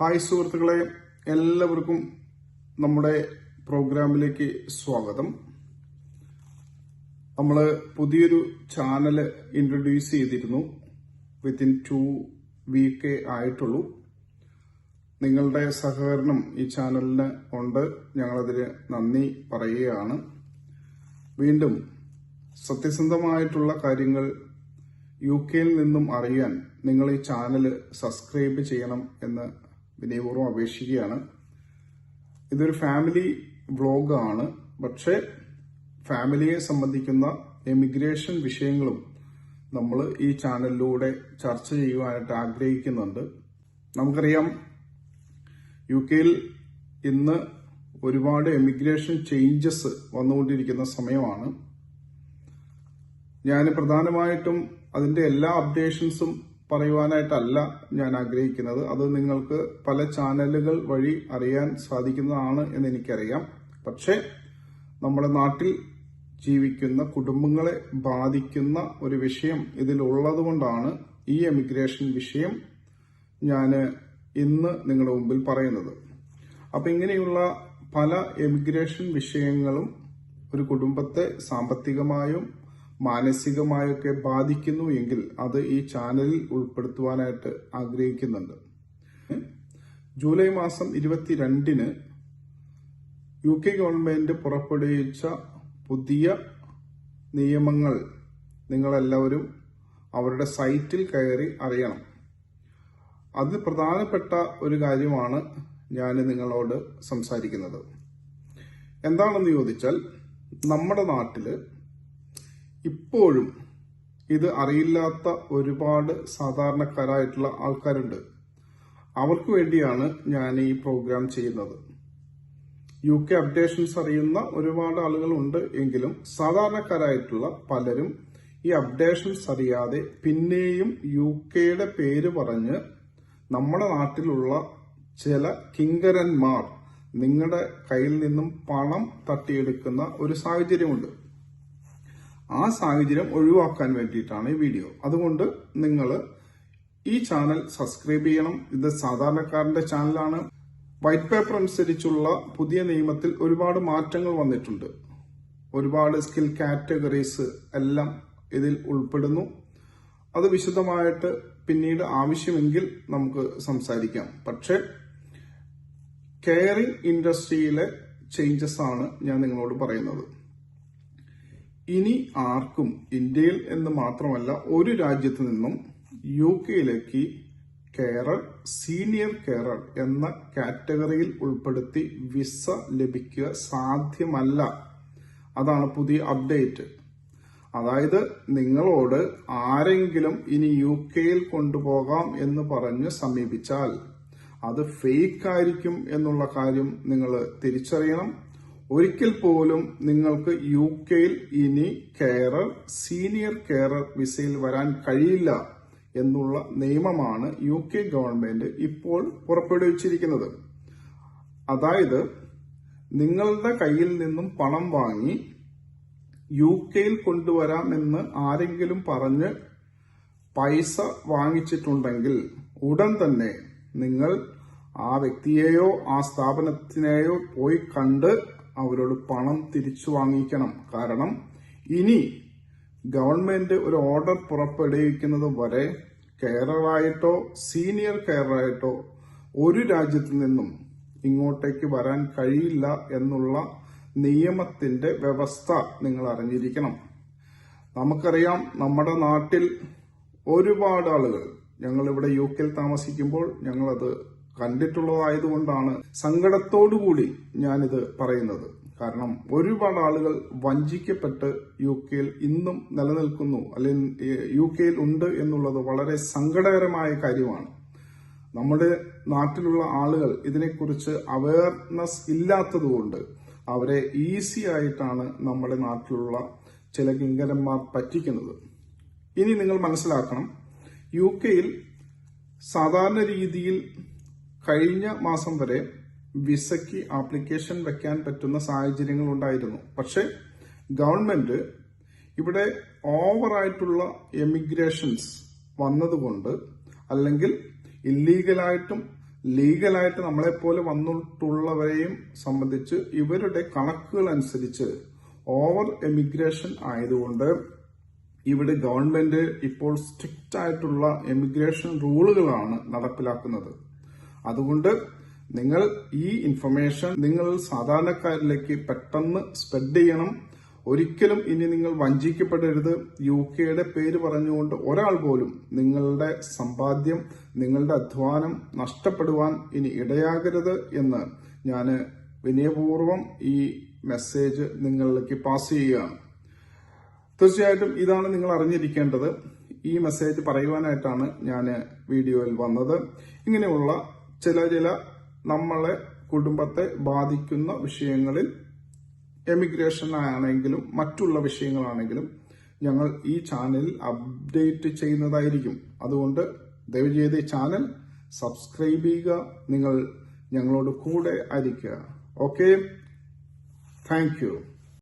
Hi സുഹൃത്തുക്കളെ എല്ലാവർക്കും നമ്മുടെ പ്രോഗ്രാമിലേക്ക് സ്വാഗതം. നമ്മൾ പുതിയൊരു ചാനൽ ഇൻട്രൊഡ്യൂസ് ചെയ്തിരുന്നു. വിത്തിൻ ടു വീക്ക് ആയിട്ടുള്ളൂ. നിങ്ങളുടെ സഹകരണം ഈ ചാനലിന് ഉണ്ട്. ഞങ്ങളതിന് നന്ദി പറയുകയാണ്. വീണ്ടും സത്യസന്ധമായിട്ടുള്ള കാര്യങ്ങൾ യു കെയിൽ നിന്നും അറിയാൻ നിങ്ങൾ ഈ ചാനൽ സബ്സ്ക്രൈബ് ചെയ്യണം എന്ന് വിനയപൂർവം അപേക്ഷിക്കുകയാണ്. ഇതൊരു ഫാമിലി വ്ളോഗാണ് പക്ഷേ ഫാമിലിയെ സംബന്ധിക്കുന്ന എമിഗ്രേഷൻ വിഷയങ്ങളും നമ്മൾ ഈ ചാനലിലൂടെ ചർച്ച ചെയ്യുവാനായിട്ട് ആഗ്രഹിക്കുന്നുണ്ട്. നമുക്കറിയാം യു കെയിൽ ഇന്ന് ഒരുപാട് എമിഗ്രേഷൻ ചേഞ്ചസ് വന്നുകൊണ്ടിരിക്കുന്ന സമയമാണ്. ഞാൻ പ്രധാനമായിട്ടും അതിന്റെ എല്ലാ അപ്ഡേഷൻസും പറയുവാനായിട്ടല്ല ഞാൻ ആഗ്രഹിക്കുന്നത്. അത് നിങ്ങൾക്ക് പല ചാനലുകൾ വഴി അറിയാൻ സാധിക്കുന്നതാണ് എന്ന് എനിക്കറിയാം. പക്ഷേ നമ്മുടെ നാട്ടിൽ ജീവിക്കുന്ന കുടുംബങ്ങളെ ബാധിക്കുന്ന ഒരു വിഷയം ഇതിലുള്ളതുകൊണ്ടാണ് ഈ എമിഗ്രേഷൻ വിഷയം ഞാൻ ഇന്ന് നിങ്ങളുടെ മുമ്പിൽ പറയുന്നത്. അപ്പൊ ഇങ്ങനെയുള്ള പല എമിഗ്രേഷൻ വിഷയങ്ങളും ഒരു കുടുംബത്തെ സാമ്പത്തികമായും മാനസികമായൊക്കെ ബാധിക്കുന്നു എങ്കിൽ അത് ഈ ചാനലിൽ ഉൾപ്പെടുത്തുവാനായിട്ട് ആഗ്രഹിക്കുന്നുണ്ട്. ജൂലൈ മാസം ഇരുപത്തിരണ്ടിന് യു കെ ഗവൺമെന്റ് പുറപ്പെടുവിച്ച പുതിയ നിയമങ്ങൾ നിങ്ങളെല്ലാവരും അവരുടെ സൈറ്റിൽ കയറി അറിയണം. അത് പ്രധാനപ്പെട്ട ഒരു കാര്യമാണ് ഞാൻ നിങ്ങളോട് സംസാരിക്കുന്നത്. എന്താണെന്ന് ചോദിച്ചാൽ നമ്മുടെ നാട്ടിൽ ഇപ്പോഴും ഇത് അറിയില്ലാത്ത ഒരുപാട് സാധാരണക്കാരായിട്ടുള്ള ആൾക്കാരുണ്ട്. അവർക്ക് വേണ്ടിയാണ് ഞാൻ ഈ പ്രോഗ്രാം ചെയ്യുന്നത്. യു കെ അപ്ഡേഷൻസ് അറിയുന്ന ഒരുപാട് ആളുകളുണ്ട് എങ്കിലും സാധാരണക്കാരായിട്ടുള്ള പലരും ഈ അപ്ഡേഷൻസ് അറിയാതെ പിന്നെയും യു കെയുടെ പേര് പറഞ്ഞ് നമ്മുടെ നാട്ടിലുള്ള ചില കിങ്കരന്മാർ നിങ്ങളുടെ കയ്യിൽ നിന്നും പണം തട്ടിയെടുക്കുന്ന ഒരു സാഹചര്യമുണ്ട്. ആ സാഹചര്യം ഒഴിവാക്കാൻ വേണ്ടിയിട്ടാണ് ഈ വീഡിയോ. അതുകൊണ്ട് നിങ്ങൾ ഈ ചാനൽ സബ്സ്ക്രൈബ് ചെയ്യണം. ഇത് സാധാരണക്കാരന്റെ ചാനലാണ്. വൈറ്റ് പേപ്പർ അനുസരിച്ചുള്ള പുതിയ നിയമത്തിൽ ഒരുപാട് മാറ്റങ്ങൾ വന്നിട്ടുണ്ട്. ഒരുപാട് സ്കിൽ കാറ്റഗറീസ് എല്ലാം ഇതിൽ ഉൾപ്പെടുന്നു. അത് വിശദമായിട്ട് പിന്നീട് ആവശ്യമെങ്കിൽ നമുക്ക് സംസാരിക്കാം. പക്ഷേ കെയറിംഗ് ഇൻഡസ്ട്രിയിലെ ചേഞ്ചസ് ആണ് ഞാൻ നിങ്ങളോട് പറയുന്നത്. ഇനി ആർക്കും ഇന്ത്യയിൽ എന്ന് മാത്രമല്ല ഒരു രാജ്യത്ത് നിന്നും യു കെയിലേക്ക് കെയറർ സീനിയർ കെയറർ എന്ന കാറ്റഗറിയിൽ ഉൾപ്പെടുത്തി വിസ ലഭിക്കുക സാധ്യമല്ല. അതാണ് പുതിയ അപ്ഡേറ്റ്. അതായത് നിങ്ങളോട് ആരെങ്കിലും ഇനി യു കെയിൽ കൊണ്ടുപോകാം എന്ന് പറഞ്ഞ് സമീപിച്ചാൽ അത് ഫേക്ക് ആയിരിക്കും എന്നുള്ള കാര്യം നിങ്ങൾ തിരിച്ചറിയണം. ഒരിക്കൽ പോലും നിങ്ങൾക്ക് യു കെയിൽ ഇനി കെയറർ സീനിയർ കെയറർ വിസയിൽ വരാൻ കഴിയില്ല എന്നുള്ള നിയമമാണ് യു കെ ഗവൺമെന്റ് ഇപ്പോൾ പുറപ്പെടുവിച്ചിരിക്കുന്നത്. അതായത് നിങ്ങളുടെ കയ്യിൽ നിന്നും പണം വാങ്ങി യു കെയിൽ കൊണ്ടുവരാമെന്ന് ആരെങ്കിലും പറഞ്ഞ് പൈസ വാങ്ങിച്ചിട്ടുണ്ടെങ്കിൽ ഉടൻ തന്നെ നിങ്ങൾ ആ വ്യക്തിയെയോ ആ സ്ഥാപനത്തിനെയോ പോയി കണ്ട് അവരോട് പണം തിരിച്ചു വാങ്ങിക്കണം. കാരണം ഇനി ഗവൺമെന്റ് ഒരു ഓർഡർ പുറപ്പെടുവിക്കുന്നത് വരെ കെയറായിട്ടോ സീനിയർ കെയറായിട്ടോ ഒരു രാജ്യത്തു നിന്നും ഇങ്ങോട്ടേക്ക് വരാൻ കഴിയില്ല എന്നുള്ള നിയമത്തിന്റെ വ്യവസ്ഥ നിങ്ങൾ അറിഞ്ഞിരിക്കണം. നമുക്കറിയാം നമ്മുടെ നാട്ടിൽ ഒരുപാട് ആളുകൾ ഞങ്ങളിവിടെ യു കെയിൽ താമസിക്കുമ്പോൾ ഞങ്ങളത് കണ്ടിട്ടുള്ളതായതുകൊണ്ടാണ് സങ്കടത്തോടുകൂടി ഞാനിത് പറയുന്നത്. കാരണം ഒരുപാട് ആളുകൾ വഞ്ചിക്കപ്പെട്ട് യു കെയിൽ ഇന്നും നിലനിൽക്കുന്നു അല്ലെങ്കിൽ യു കെയിൽ ഉണ്ട് എന്നുള്ളത് വളരെ സങ്കടകരമായ കാര്യമാണ്. നമ്മുടെ നാട്ടിലുള്ള ആളുകൾ ഇതിനെക്കുറിച്ച് അവയർനെസ് ഇല്ലാത്തതുകൊണ്ട് അവരെ ഈസി ആയിട്ടാണ് നമ്മുടെ നാട്ടിലുള്ള ചില കിങ്കരന്മാർ പറ്റിക്കുന്നത്. ഇനി നിങ്ങൾ മനസ്സിലാക്കണം യു കെയിൽ സാധാരണ രീതിയിൽ കഴിഞ്ഞ മാസം വരെ വിസയ്ക്ക് ആപ്ലിക്കേഷൻ വെക്കാൻ പറ്റുന്ന സാഹചര്യങ്ങൾ ഉണ്ടായിരുന്നു പക്ഷെ ഗവൺമെന്റ് ഇവിടെ ഓവറായിട്ടുള്ള എമിഗ്രേഷൻസ് വന്നതുകൊണ്ട് അല്ലെങ്കിൽ ഇല്ലീഗലായിട്ടും ലീഗലായിട്ട് നമ്മളെപ്പോലെ വന്നിട്ടുള്ളവരെയും സംബന്ധിച്ച് ഇവരുടെ കണക്കുകൾ അനുസരിച്ച് ഓവർ എമിഗ്രേഷൻ ആയതുകൊണ്ട് ഇവിടെ ഗവൺമെന്റ് ഇപ്പോൾ സ്ട്രിക്റ്റ് ആയിട്ടുള്ള എമിഗ്രേഷൻ റൂളുകളാണ് നടപ്പിലാക്കുന്നത്. അതുകൊണ്ട് നിങ്ങൾ ഈ ഇൻഫർമേഷൻ നിങ്ങൾ സാധാരണക്കാരിലേക്ക് പെട്ടെന്ന് സ്പ്രെഡ് ചെയ്യണം. ഒരിക്കലും ഇനി നിങ്ങൾ വഞ്ചിക്കപ്പെടരുത്. യു കെയുടെ പേര് പറഞ്ഞുകൊണ്ട് ഒരാൾ പോലും നിങ്ങളുടെ സമ്പാദ്യം നിങ്ങളുടെ അധ്വാനം നഷ്ടപ്പെടുവാൻ ഇനി ഇടയാകരുത് എന്ന് ഞാൻ വിനയപൂർവം ഈ മെസ്സേജ് നിങ്ങളിലേക്ക് പാസ് ചെയ്യുകയാണ്. തീർച്ചയായിട്ടും ഇതാണ് നിങ്ങൾ അറിഞ്ഞിരിക്കേണ്ടത്. ഈ മെസ്സേജ് പറയുവാനായിട്ടാണ് ഞാൻ വീഡിയോയിൽ വന്നത്. ഇങ്ങനെയുള്ള ചില ചില നമ്മളെ കുടുംബത്തെ ബാധിക്കുന്ന വിഷയങ്ങളിൽ എമിഗ്രേഷൻ ആണെങ്കിലും മറ്റുള്ള വിഷയങ്ങളാണെങ്കിലും ഞങ്ങൾ ഈ ചാനലിൽ അപ്ഡേറ്റ് ചെയ്യുന്നതായിരിക്കും. അതുകൊണ്ട് ദയവ് ചെയ്ത് ഈ ചാനൽ സബ്സ്ക്രൈബ് ചെയ്യുക. നിങ്ങൾ ഞങ്ങളോട് കൂടെ ആയിരിക്കുക. ഓക്കെ? താങ്ക്